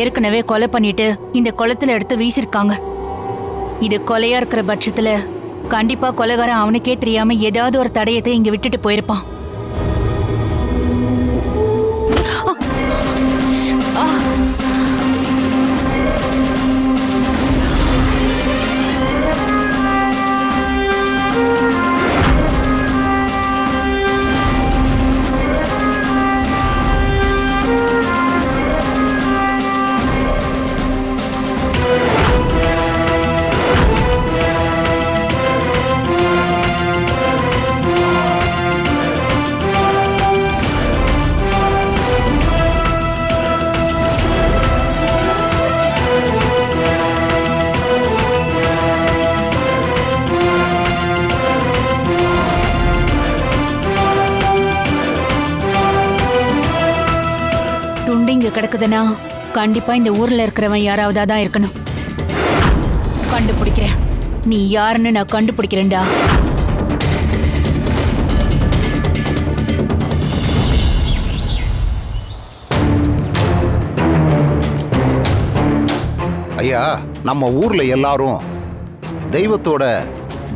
ஏற்கனவே கொலை பண்ணிட்டு இந்த குளத்துல எடுத்து வீசிருக்காங்க. இது கொலையா இருக்கிற பட்சத்துல கண்டிப்பா கொலைகாரன் அவனுக்கே தெரியாம ஏதாவது ஒரு தடயத்தை இங்க விட்டுட்டு போயிருப்பான். நடக்குதுன்னா கண்டிப்பா இந்த ஊர்ல இருக்கிறவன் யாராவதா தான் இருக்கணும். கண்டுபிடிக்கிறேன். நீ யாருன்னு நான் கண்டுபிடிக்கிறேன்டா. ஐயா நம்ம ஊர்ல எல்லாரும் தெய்வத்தோட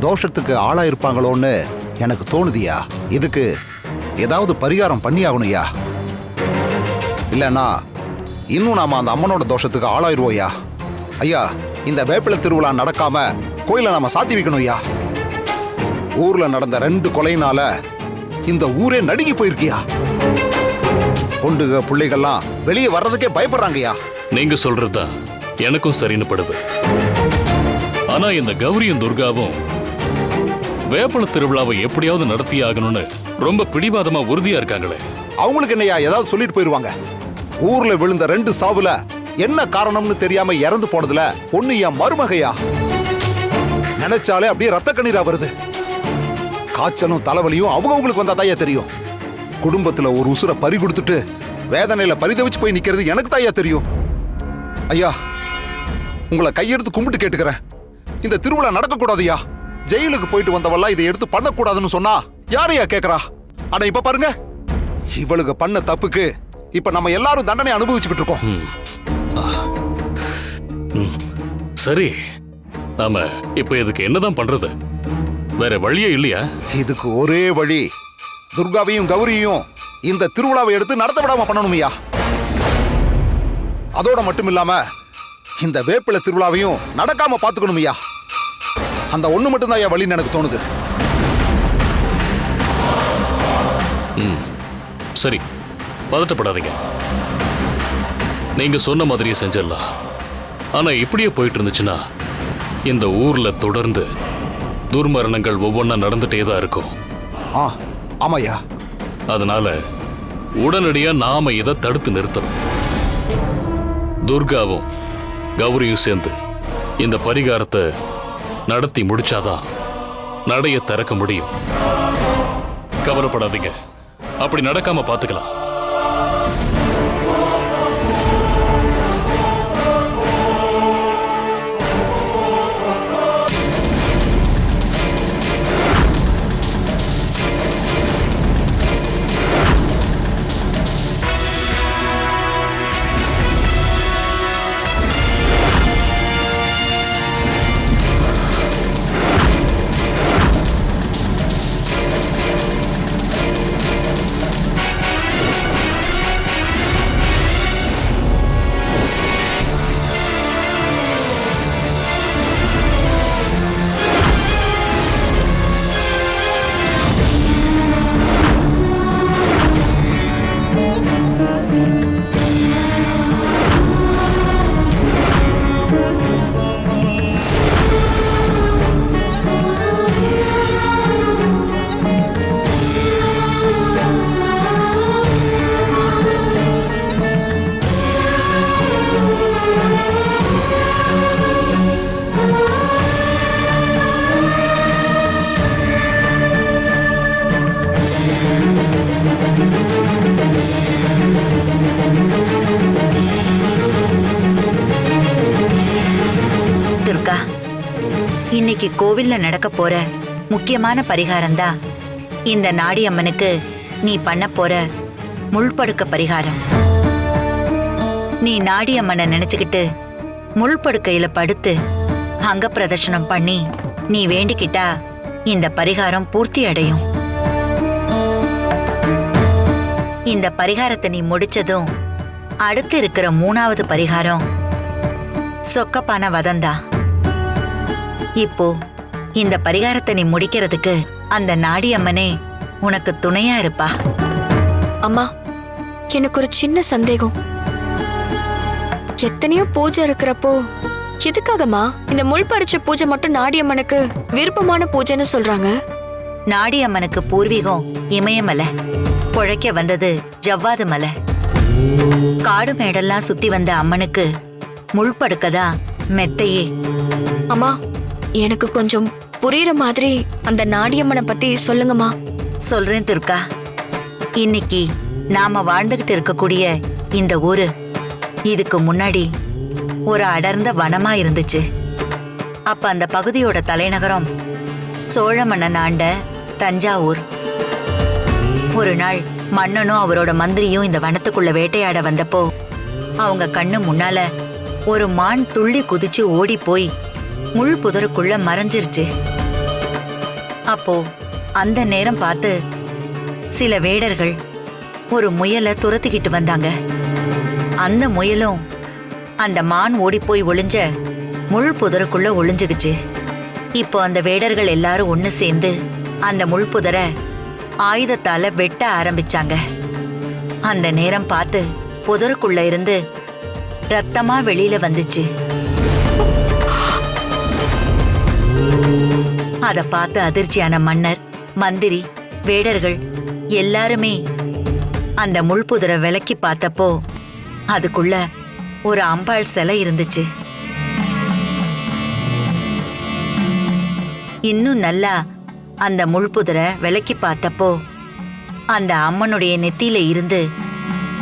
தோஷத்துக்கு ஆளாயிருப்பாங்களோன்னு எனக்கு தோணுதியா இதுக்கு ஏதாவது பரிகாரம் பண்ணி ஆகணும்யா இல்லைன்னா இன்னும் நாம அந்த அம்மனோட தோஷத்துக்கு ஆளாயிருவோயா ஐயா. இந்த வேப்பிலை திருவிழா நடக்காம கோயிலை நாம சாத்தி வைக்கணும் ஐயா. ஊர்ல நடந்த ரெண்டு கொலையினால இந்த ஊரே நடுங்கி போயிருக்கியா? பொண்டுக பிள்ளைகள்லாம் வெளியே வர்றதுக்கே பயப்படுறாங்கய்யா நீங்க சொல்றதுதான் எனக்கும் சரின்னு படுது. ஆனா இந்த கௌரியும் துர்காவும் வேப்பல திருவிழாவை எப்படியாவது நடத்தி ஆகணும்னு ரொம்ப பிடிவாதமா உறுதியா இருக்காங்களே. அவங்களுக்கு என்னையா ஏதாவது சொல்லிட்டு போயிருவாங்க? ஊர்ல விழுந்த ரெண்டு சாவுல என்ன காரணம்னு தெரியாம இறந்து போனதுல பொண்ணு என் மருமகையா? நினைச்சாலே அப்படியே ரத்த கண்ணீரா வருது. காய்ச்சலும் தலைவலியும் அவங்கவுங்களுக்கு வந்தா தாயா தெரியும். குடும்பத்துல ஒரு உசுரை பறி கொடுத்துட்டு வேதனையில பரிதவிச்சு போய் நிக்கிறது எனக்கு தாயா தெரியும். ஐயா உங்களை கையெடுத்து கும்பிட்டு கேட்டுக்கிறேன். இந்த திருவிழா நடக்க கூடாதுயா ஜெயிலுக்கு போயிட்டு வந்தவெல்லாம் இதை எடுத்து பண்ணக்கூடாதுன்னு சொன்னா யாரையா கேக்குறா? ஆனா இப்ப பாருங்க. இவளுக்கு பண்ண தப்புக்கு இப்ப நம்ம எல்லாரும் தண்டனை அனுபவிச்சுக்கிட்டு இருக்கோம். சரி. நாம இப்ப இதுக்கு என்னதான் பண்றது? வேற வழியே இல்லையா? இதுக்கு ஒரே வழி. துர்காவையும் கௌரியும் இந்த திருவிழாவை எடுத்து நடத்த விடாம பண்ணணுமையா. அதோட மட்டும் இல்லாம இந்த வேப்பிலை திருவிழாவையும் நடக்காம பாத்துக்கணுமையா. அந்த ஒண்ணு மட்டும்தான் ஐயா வழின்னு எனக்கு தோணுது. சரி. பதட்டப்படாதீங்க. நீங்க சொன்ன மாதிரியே செஞ்சிடலாம். ஆனா இப்படியே போயிட்டு இருந்துச்சுன்னா இந்த ஊர்ல தொடர்ந்து துர்மரணங்கள் ஒவ்வொன்றா நடந்துட்டே தான் இருக்கும். ஆ ஆமாய்யா. அதனால உடனடியா நாம இதை தடுத்து நிறுத்தணும். துர்காவும் கௌரியும் சேர்ந்து இந்த பரிகாரத்தை நடத்தி முடிச்சாதான் நடைய திறக்க முடியும். கவலைப்படாதீங்க. அப்படி நடக்காம பாத்துக்கலாம். இன்னைக்கு கோவில்ல நடக்க போற முக்கியமான பரிகாரம் தான் இந்த நாடி அம்மனுக்கு நீ பண்ண போற முள்படுக்க பரிகாரம். நீ நாடியம்மனை நினைச்சுக்கிட்டு முள்படுக்கையில படுத்து அங்க பிரதர்ஷனம் பண்ணி நீ வேண்டிக்கிட்டா இந்த பரிகாரம் பூர்த்தி அடையும். இந்த பரிகாரத்தை நீ முடிச்சதும் அடுத்து இருக்கிற மூணாவது பரிகாரம் சொக்கப்பான வதந்தா. இப்போ இந்த பரிகாரத்தை நீ முடிக்கிறதுக்கு அந்த நாடியம்மனே உனக்கு துணையா இருப்பா. அம்மா எனக்கு ஒரு சின்ன சந்தேகம். எத்தனையோ பூஜை இருக்கிறப்போ எதுக்காகம்மா இந்த முள் பறிச்ச பூஜை மட்டும் நாடியம்மனுக்கு விருப்பமான பூஜைன்னு சொல்றாங்க? நாடியம்மனுக்கு பூர்வீகம் இமயமலை. பொழைக்க வந்தது ஜவ்வாது மலை. காடு மேடெல்லாம் சுத்தி வந்த அம்மனுக்கு முள்படுக்கதா மெத்தையே. அம்மா எனக்கு கொஞ்சம் புரியுற மாதிரி அந்த நாடியம்மனை பத்தி சொல்லுங்கம்மா. சொல்றேன் துர்கா. இன்னைக்கு நாம வாழ்ந்துகிட்டு இருக்கக்கூடிய இந்த ஊரு இதுக்கு முன்னாடி ஒரு அடர்ந்த வனமா இருந்துச்சு. அப்ப அந்த பகுதியோட தலைநகரம் சோழ மன்னன் ஆண்ட தஞ்சாவூர். ஒரு நாள் மன்னனும் அவரோட மந்திரியும் இந்த வனத்துக்குள்ள வேட்டையாட வந்தப்போ அவங்க கண்ணு முன்னால ஒரு மான் துள்ளி குதிச்சு ஓடி போய் முள் புதருக்குள்ள மறைஞ்சிருச்சு. அப்போ அந்த நேரம் பார்த்து சில வேடர்கள் ஒரு முயலை துரத்திக்கிட்டு வந்தாங்க. அந்த முயலும் அந்த மான் ஓடி போய் ஒளிஞ்ச முள் புதருக்குள்ள ஒளிஞ்சுக்குச்சு இப்போ அந்த வேடர்கள் எல்லாரும் ஒன்று சேர்ந்து அந்த முள் புதரை ஆயுதத்தால வெட்ட ஆரம்பிச்சாங்க. அந்த நேரம் பார்த்து புதருக்குள்ள இருந்து ரத்தமா வெளியில வந்துச்சு. அத பார்த்து அதிர்ச்சியான மன்னர் மந்திரி வேடர்கள் எல்லாருமே அந்த முள்புதரை விலக்கி பார்த்தப்போ அதுக்குள்ள ஒரு அம்பாள் சிலை இருந்துச்சு. இன்னும் நல்லா அந்த முள்புதரை விலக்கி பார்த்தப்போ அந்த அம்மனுடைய நெத்தியில இருந்து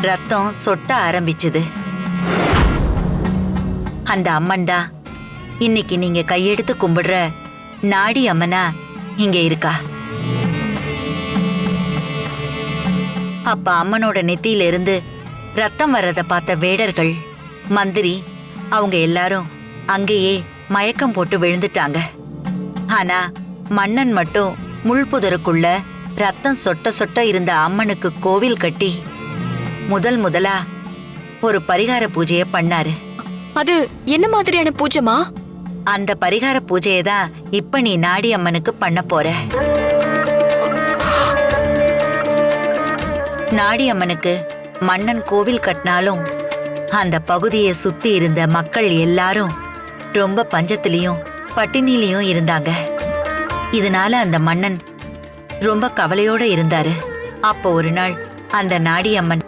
ரத்தம் சொட்ட ஆரம்பிச்சது. அந்த அம்மன்டா இன்னைக்கு நீங்க கையெடுத்து கும்பிடுற நாடி அம்மனா இங்க இருக்கா? அப்ப அம்மனோட நெத்தியிலிருந்து ரத்தம் வர்றத பார்த்த வேடர்கள் மந்திரி அவங்க எல்லாரும் அங்கேயே மயக்கம் போட்டு விழுந்துட்டாங்க. ஆனா மன்னன் மட்டும் முள்புதருக்குள்ள ரத்தம் சொட்ட சொட்ட இருந்த அம்மனுக்கு கோவில் கட்டி முதல் முதலா ஒரு பரிகார பூஜைய பண்ணாரு. அது என்ன மாதிரியான பூஜைமா அந்த பரிகார பூஜையை தான் இப்ப நீ நாடி அம்மனுக்கு பண்ண போற. நாடி அம்மனுக்கு மன்னன் கோவில் கட்டினாலும் அந்த பகுதியை சுத்தி இருந்த மக்கள் எல்லாரும் ரொம்ப பஞ்சத்திலையும் பட்டினிலையும் இருந்தாங்க. இதனால அந்த மன்னன் ரொம்ப கவலையோட இருந்தாரு. அப்போ ஒரு நாள் அந்த நாடி அம்மன்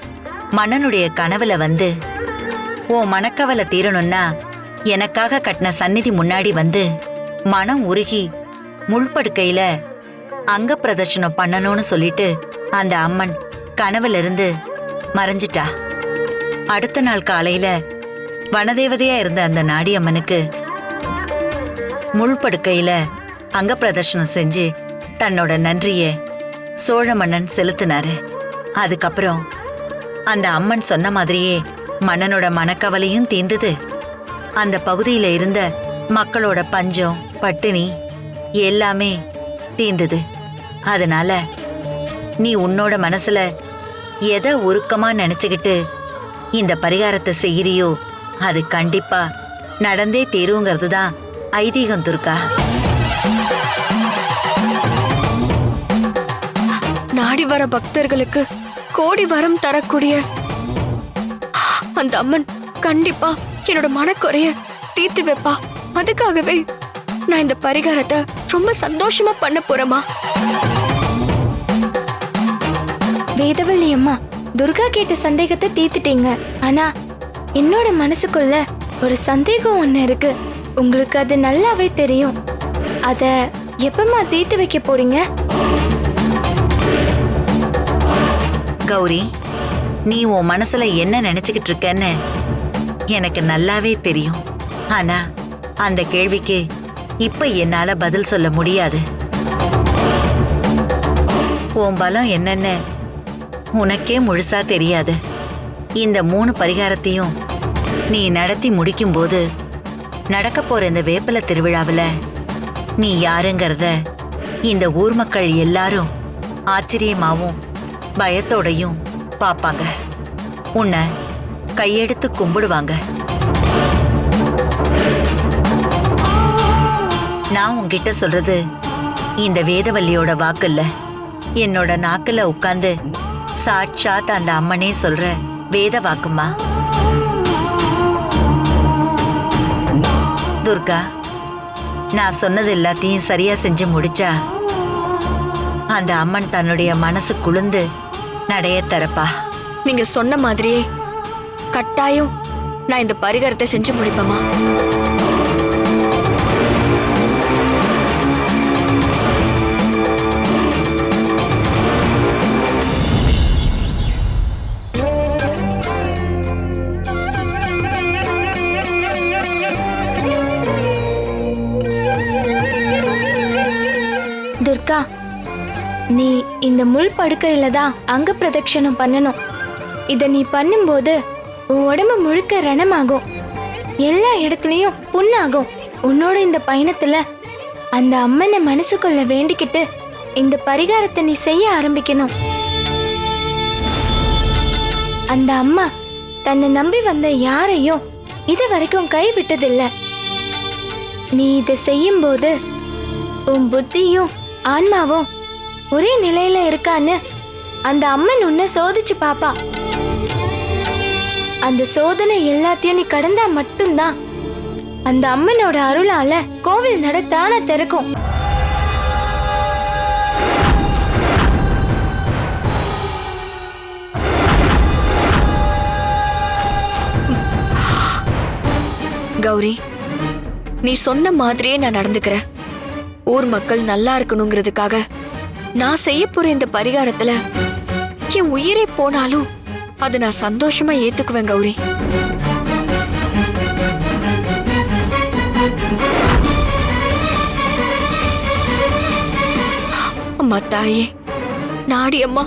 மன்னனுடைய கனவுல வந்து உன் மனக்கவலை தீரணும்னா எனக்காக கட்டின சந்நிதி முன்னாடி வந்து மனம் உருகி முள்படுக்கையில அங்க பிரதர்ஷனம் பண்ணணும்னு சொல்லிட்டு அந்த அம்மன் கனவுல இருந்து மறைஞ்சிட்டா. அடுத்த நாள் காலையில வனதேவதையா இருந்த அந்த நாடியம்மனுக்கு முள்படுக்கையில அங்க பிரதர்ஷனம் செஞ்சு தன்னோட நன்றிய சோழ மன்னன் செலுத்தினாரு. அதுக்கப்புறம் அந்த அம்மன் சொன்ன மாதிரியே மன்னனோட மனக்கவலையும் தீர்ந்தது அந்த பகுதியில இருந்த மக்களோட பஞ்சம் பட்டினி எல்லாமே தீர்ந்தது அதனால நீ உன்னோட மனசுல எதை உருக்கமா நினைச்சுக்கிட்டு இந்த பரிகாரத்தை செய்கிறியோ அது கண்டிப்பா நடந்தே தீருங்கிறது தான் ஐதீகம் துர்கா. நாடி வர பக்தர்களுக்கு கோடி வரம் தரக்கூடிய அந்த அம்மன் கண்டிப்பா என்னோட மனக்குறைய தீர்த்து வைப்பா. அதுக்காகவே நான் இந்த பரிகாரத்தை ரொம்ப சந்தோஷமா பண்ண போறேமா வேதவல்லி அம்மா துர்கா கேட்ட சந்தேகத்தை தீர்த்துட்டீங்க. ஆனா என்னோட மனசுக்குள்ள ஒரு சந்தேகம் ஒண்ணு இருக்கு. உங்களுக்கு அது நல்லாவே தெரியும். அத எப்பமா தீர்த்து வைக்க போறீங்க? கௌரி நீ உன் மனசுல என்ன நினைச்சுக்கிட்டு இருக்கன்னு எனக்கு நல்லாவே தெரியும். ஆனா அந்த கேள்விக்கு இப்ப என்னால பதில் சொல்ல முடியாது. உன் பலம் என்னென்ன உனக்கே முழுசா தெரியாது. இந்த மூணு பரிகாரத்தையும் நீ நடத்தி முடிக்கும்போது நடக்க போற இந்த வேப்பல திருவிழாவில் நீ யாருங்கிறத இந்த ஊர் மக்கள் எல்லாரும் ஆச்சரியமாவும் பயத்தோடையும் பார்ப்பாங்க உன்னை கையெடுத்து கும்பிடுவாங்க. நான் உங்ககிட்ட சொல்றது இந்த வேதவல்லியோட வாக்குல்ல. என்னோட நாக்குல உட்கார்ந்து சாட்சாத் அந்த அம்மனே சொல்ற வேத வாக்குமா? துர்கா நான் சொன்னது எல்லாத்தையும் சரியா செஞ்சு முடிச்சா அந்த அம்மன் தன்னுடைய மனசு குளிர்ந்து நடைய தரப்பா. நீங்க சொன்ன மாதிரியே கட்டாயம் நான் இந்த பரிகாரத்தை செஞ்சு முடிப்பேமா துர்கா நீ இந்த முள் படுக்கையில தான் அங்க பிரதட்சணம் பண்ணணும். இதை நீ பண்ணும்போது உன் உடம்பு முழுக்க ரணமாகும். எல்லா இடத்துலையும் புண்ணாகும். உன்னோட இந்த பயணத்துல அந்த அம்மனை மனசுக்குள்ள வேண்டிக்கிட்டு இந்த பரிகாரத்தை நீ செய்ய ஆரம்பிக்கணும். அந்த அம்மா தன்னை நம்பி வந்த யாரையும் இது வரைக்கும் கைவிட்டதில்ல. நீ இதை செய்யும்போது உன் புத்தியும் ஆன்மாவும் ஒரே நிலையில இருக்கான்னு அந்த அம்மன் உன்னை சோதிச்சு பாப்பா. அந்த சோதனை எல்லாத்தையும் நீ கடந்தா மட்டும்தான். அந்த அம்மனோட அருளால கோவில் நடத்தான திறக்கும். கௌரி நீ சொன்ன மாதிரியே நான் நடந்துக்கிறேன். ஊர் மக்கள் நல்லா இருக்கணுங்கிறதுக்காக நான் செய்ய போற இந்த பரிகாரத்துல என் உயிரே போனாலும் அதை நான் சந்தோஷமா ஏத்துக்குவேன் கௌரி. அம்மா தாயே. நாடி அம்மா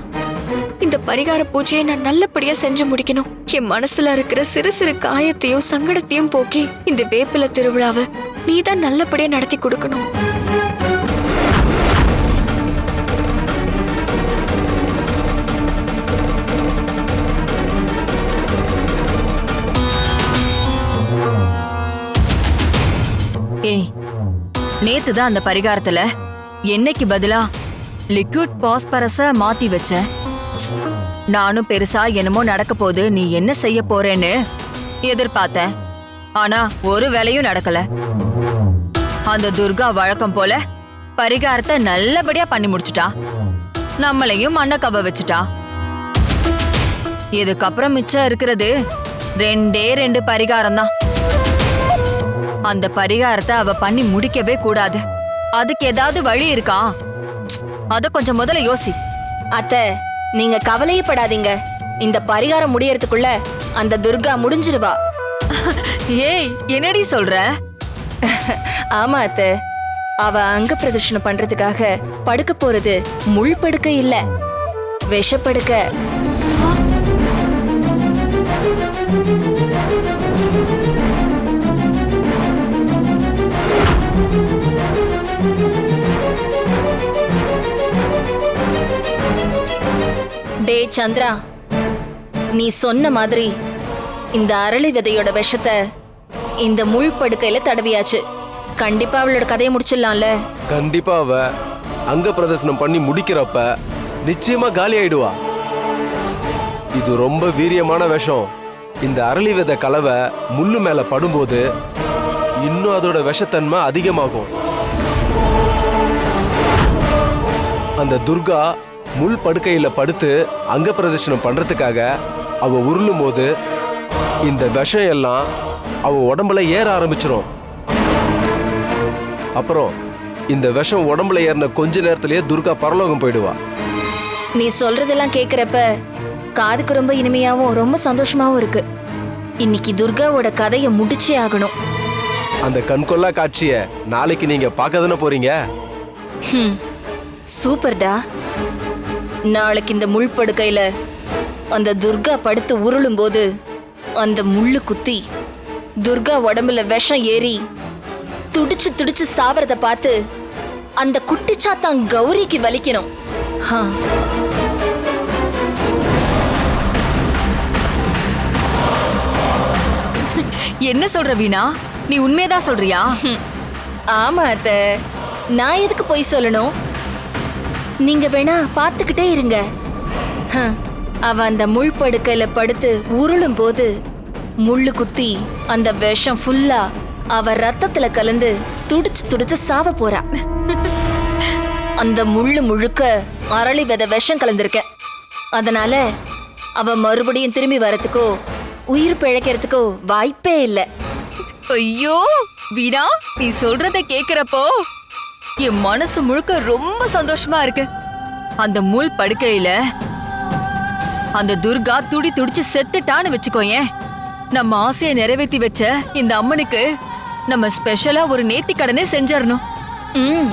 இந்த பரிகார பூஜையை நான் நல்லபடியா செஞ்சு முடிக்கணும். என் மனசுல இருக்கிற சிறு சிறு காயத்தையும் சங்கடத்தையும் போக்கி இந்த வேப்பில திருவிழாவை நீ தான் நல்லபடியா நடத்தி கொடுக்கணும். ஏய் நேத்து தான் அந்த பரிகாரத்துல என்னைக்கு பதிலா லிக்விட் பாஸ்பரஸ மாத்தி வச்சேன் நானும் பெருசா என்னமோ நடக்க போது நீ என்ன செய்ய போறேன்னு எதிர்பார்த்தேன் ஆனா ஒரு வேலையும் நடக்கல. அந்த துர்கா வழக்கம் போல பரிகாரத்தை நல்லபடியா பண்ணி முடிச்சிட்டா. நம்மளையும் மண்ண கவ வச்சுட்டா. இதுக்கப்புறம் மிச்சம் இருக்கிறது ரெண்டே ரெண்டு பரிகாரம் தான் அந்த பரிகாரத்தை அவ பண்ணி முடிக்கவே கூடாது. அதுக்கு ஏதாவது வழி இருக்கா? அத கொஞ்சம் முதல்ல யோசி. அத்த நீங்க கவலையப்படாதீங்க இந்த பரிகாரம் முடியறதுக்குள்ள அந்த துர்கா முடிஞ்சிருவா. ஏய் என்னடி சொல்ற? ஆமா அத்த. அவ அங்க பிரதர்ஷனம் பண்றதுக்காக படுக்க போறது முள் படுக்கை இல்ல. விஷப்படுக்க டே சந்திரா நீ சொன்ன மாதிரி இந்த அரளி விதையோட விஷத்தை இந்த முள் படுக்கையில தடவியாச்சு. கண்டிப்பா அவளோட கதையை முடிச்சிடலாம்ல? கண்டிப்பா அவ அங்க பிரதர்சனம் பண்ணி முடிக்கிறப்ப நிச்சயமா காலி ஆயிடுவா. இது ரொம்ப வீரியமான விஷம். இந்த அரளி வித கலவை முள்ளு மேல படும்போது இன்னும் அதோட விஷத்தன்மை அதிகமாகும். அந்த துர்கா முள் படுக்கையில படுத்து அங்க பிரதர்ஷனம் பண்றதுக்காக அவ உருளும் போது இந்த விஷம் எல்லாம் அவ உடம்புல ஏற ஆரம்பிச்சிரும். அப்புறம் இந்த விஷம் உடம்புல ஏறின கொஞ்ச நேரத்திலேயே துர்கா பரலோகம் போயிடுவா. நீ சொல்றதெல்லாம் கேக்குறப்ப காதுக்கு ரொம்ப இனிமையாவும் ரொம்ப சந்தோஷமாவும் இருக்கு. இன்னைக்கு துர்காவோட கதையை முடிச்சே ஆகணும். அந்த கண்கொள்ளா காட்சிய நாளைக்கு நீங்க பார்க்க தானே போறீங்க? சூப்பர்டா. நாளைக்கு இந்த முள் படுக்கையில அந்த துர்கா படுத்து உருளும் போது அந்த முள்ளு குத்தி துர்கா உடம்புல விஷம் ஏறி துடிச்சு துடிச்சு சாவறத பார்த்து அந்த குட்டிச்சாத்தான் கௌரிக்கு வலிக்கணும். ஹா. என்ன சொல்ற வீணா? நீ உண்மையதான் சொல்றியா? ஆமா அத்த. நான் எதுக்கு போய் சொல்லணும்? நீங்க வேணா பார்த்துக்கிட்டே இருங்க. அவ அந்த முள் படுக்கையில படுத்து உருளும் போது முள்ளு குத்தி அந்த விஷம் ஃபுல்லா அவ ரத்தத்துல கலந்து துடிச்சு துடிச்சு சாவ போறா. அந்த முள்ளு முழுக்க அரளி வித விஷம் கலந்திருக்க அதனால அவ மறுபடியும் திரும்பி வரத்துக்கோ உயிர் பிழைக்கிறதுக்கோ வாய்ப்பே இல்லை. ஐயோ வீணா நீ சொல்றத கேக்குறப்போ என் மனசு முழுக்க ரொம்ப சந்தோஷமா இருக்கு. அந்த முள் படுக்கையில அந்த துர்கா துடி துடிச்சு செத்துட்டான்னு வச்சுக்கோயேன் நம்ம ஆசையை நிறைவேத்தி வச்ச இந்த அம்மனுக்கு நம்ம ஸ்பெஷலா ஒரு நேர்த்தி கடனே செஞ்சிடணும். ம்.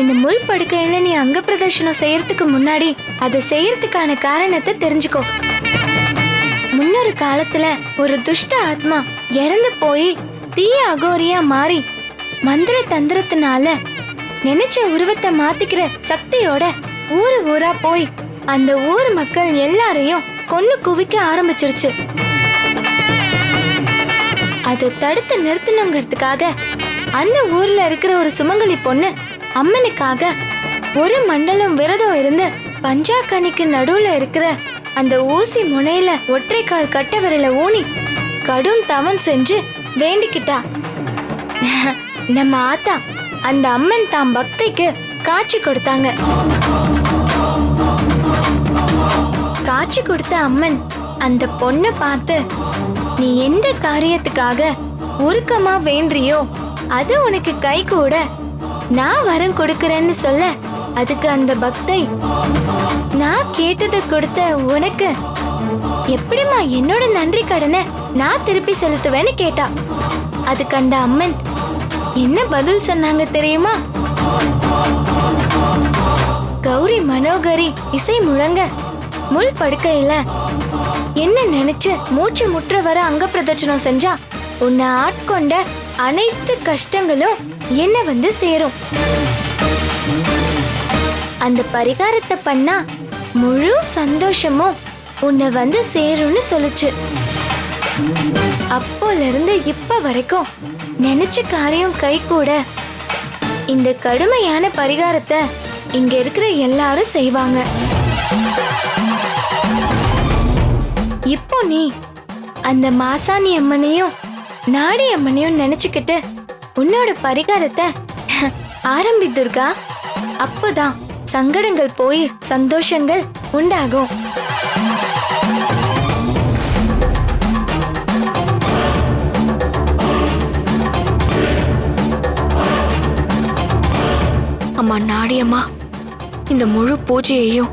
இந்த முள் படுக்கையில நீ அங்க பிரதர்ஷனம் செய்யறதுக்கு முன்னாடி அதை செய்யறதுக்கான காரணத்தை தெரிஞ்சுக்கோ. முன்னொரு காலத்துல ஒரு துஷ்ட ஆத்மா இறந்து போய் தீய அகோரியா மாறி மந்திர தந்திரத்தினால நினைச்ச உருவத்தை மாத்திக்கிற சக்தியோட ஊரு ஊரா போய் அந்த ஊர் மக்கள் எல்லாரையும் கொன்னு குவிக்க ஆரம்பிச்சிருச்சு. அதை தடுத்து நிறுத்தணுங்கிறதுக்காக அந்த ஊர்ல இருக்கிற ஒரு சுமங்கலி பொண்ணு அம்மனுக்காக ஒரு மண்டலம் விரதம் இருந்து பஞ்சாக்கனிக்கு நடுவுல இருக்கிற அந்த ஊசி முனையில ஒற்றைக்கால் கட்ட விரல ஊனி கடும் தவம் செஞ்சு வேண்டிக்கிட்டா. நம்ம ஆத்தா அந்த அம்மன் தாம் பக்திக்கு காட்சி கொடுத்தாங்க. காட்சி கொடுத்த அம்மன் அந்த பொண்ணை பார்த்து நீ எந்த காரியத்துக்காக உருக்கமா வேண்டியோ அது உனக்கு கை கூட நான் வரம் கொடுக்கறேன்னு சொல்ல அதுக்கு அந்த பக்தை நான் கேட்டதை கொடுத்த உனக்கு எப்படிம்மா என்னோட நன்றி கடனை நான் திருப்பி செலுத்துவேன்னு கேட்டா. அதுக்கு அந்த அம்மன் என்ன பதில் சொன்னாங்க தெரியுமா? கௌரி மனோகரி இசை முழங்க முள் படுக்கையில என்ன நினைச்சு மூச்சு முற்ற வர அங்க பிரதட்சணம் செஞ்சா உன்னை ஆட்கொண்ட அனைத்து கஷ்டங்களும் என்ன வந்து சேரும்? அந்த பரிகாரத்தை பண்ணா முழு சந்தோஷமும் உன்னை வந்து சேரும்னு சொல்லுச்சு. அப்போல இருந்து இப்ப வரைக்கும் நினைச்ச காரியம் கை கூட. இந்த கடுமையான பரிகாரத்தை இங்க இருக்கிற எல்லாரும் செய்வாங்க. இப்போ நீ அந்த மாசாணி அம்மனையும் நாடி அம்மனையும் நினைச்சுக்கிட்டு உன்னோட பரிகாரத்தை ஆரம்பி துர்கா. அப்போதான் சங்கடங்கள் போய் சந்தோஷங்கள் உண்டாகும். அம்மா நாடியம்மா இந்த முழு பூஜையையும்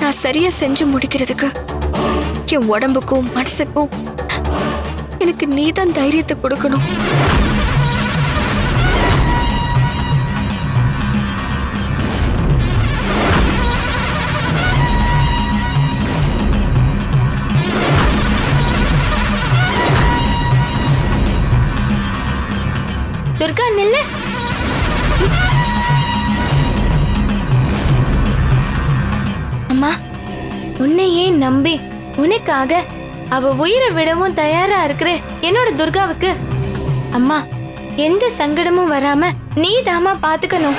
நான் சரியா செஞ்சு முடிக்கிறதுக்கு என் உடம்புக்கும் மனசுக்கும் எனக்கு நீதான் தைரியத்தை கொடுக்கணும். அம்மா உன்னையே நம்பி உனக்காக அவ உயிரை விடவும் தயாரா இருக்கிற என்னோட துர்காவுக்கு. அம்மா எந்த சங்கடமும் வராம நீ தாமா பாத்துக்கணும்.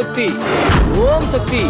ஓம் சக்தி ஓம் சக்தி